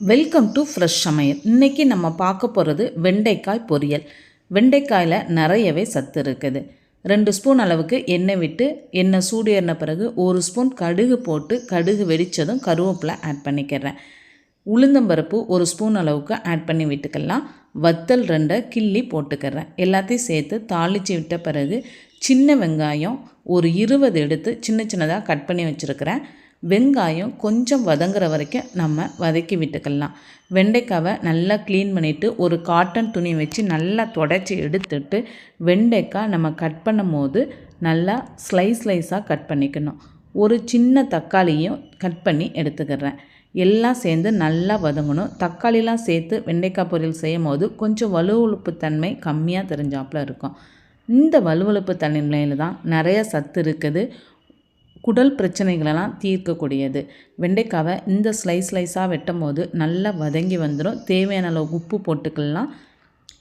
Welcome to fresh சமையல் இன்றைக்கி நம்ம பார்க்க போகிறது வெண்டைக்காய் பொரியல். வெண்டைக்காயில் நிறையவே சத்து இருக்குது. ரெண்டு ஸ்பூன் அளவுக்கு எண்ணெய் விட்டு எண்ணெய் சூடு ஏறின பிறகு ஒரு ஸ்பூன் கடுகு போட்டு கடுகு வெடித்ததும் கருவேப்பிலை ஆட் பண்ணிக்கிறேன். உளுந்தம்பருப்பு ஒரு ஸ்பூன் அளவுக்கு ஆட் பண்ணி விட்டுக்கலாம். வத்தல் ரெண்டை கிள்ளி போட்டுக்கிறேன். எல்லாத்தையும் சேர்த்து தாளித்து விட்ட பிறகு சின்ன வெங்காயம் ஒரு இருபது எடுத்து சின்ன சின்னதாக கட் பண்ணி வச்சுருக்கிறேன். வெங்காயம் கொஞ்சம் வதங்குற வரைக்கும் நம்ம வதக்கி விட்டுக்கலாம். வெண்டைக்காவை நல்லா க்ளீன் பண்ணிவிட்டு ஒரு காட்டன் துணி வச்சு நல்லா தொடச்சி எடுத்துட்டு வெண்டைக்காய் நம்ம கட் பண்ணும் போது நல்லா ஸ்லைஸ் ஸ்லைஸாக கட் பண்ணிக்கணும். ஒரு சின்ன தக்காளியும் கட் பண்ணி எடுத்துக்கிறேன். எல்லாம் சேர்ந்து நல்லா வதங்கணும். தக்காளிலாம் சேர்த்து வெண்டைக்காய் பொரியல் செய்யும் போது கொஞ்சம் வலுவழுப்பு தன்மை கம்மியாக தெரிஞ்சாப்புல இருக்கும். இந்த வலுவழுப்பு தன்மையில் தான் நிறைய சத்து இருக்குது. குடல் பிரச்சனைகளெல்லாம் தீர்க்கக்கூடியது. வெண்டைக்காவை இந்த ஸ்லைஸ் ஸ்லைஸாக வெட்டும் போது நல்லா வதங்கி வந்துடும் தேவையான அளவு உப்பு போட்டுக்கலாம்.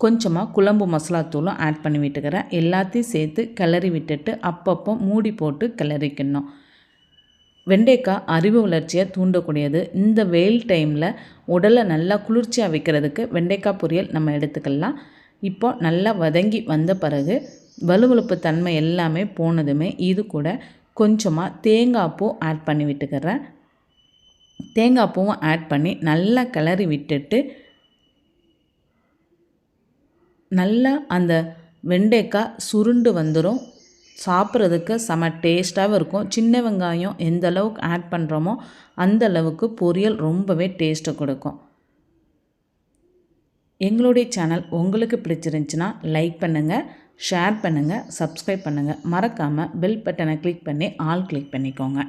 கொஞ்சமாக குழம்பு மசாலாத்தூளும் ஆட் பண்ணி விட்டுக்கிறேன். எல்லாத்தையும் சேர்த்து கிளறி விட்டுட்டு அப்பப்போ மூடி போட்டு கிளறிக்கணும். வெண்டைக்காய் அறிவு வளர்ச்சியை தூண்டக்கூடியது. இந்த வெயில் டைமில் உடலை நல்லா குளிர்ச்சியாக வைக்கிறதுக்கு வெண்டைக்காய் பொரியல் நம்ம எடுத்துக்கலாம். இப்போ நல்லா வதங்கி வந்த பிறகு வலுவழுப்பு தன்மை எல்லாமே போனதுமே இது கூட கொஞ்சமாக தேங்காய் பூ ஆட் பண்ணி விட்டுக்கிறேன். தேங்காய் பூவும் ஆட் பண்ணி நல்லா கிளறி விட்டுட்டு நல்லா அந்த வெண்டைக்காய் சுருண்டு வந்துடும் சாப்பிட்றதுக்கு செம டேஸ்ட்டாகவும் இருக்கும். சின்ன வெங்காயம் எந்த அளவுக்கு ஆட் பண்ணுறோமோ அந்த அளவுக்கு பொரியல் ரொம்பவே டேஸ்ட்டை கொடுக்கும். எங்களுடைய சேனல் உங்களுக்கு பிடிச்சிருந்துச்சின்னா லைக் பண்ணுங்கள் ஷேர் பண்ணுங்கள் சப்ஸ்கிரைப் பண்ணுங்கள் மறக்காமல் பெல் பட்டனை கிளிக் பண்ணி ஆல் கிளிக் பண்ணிக்கோங்க.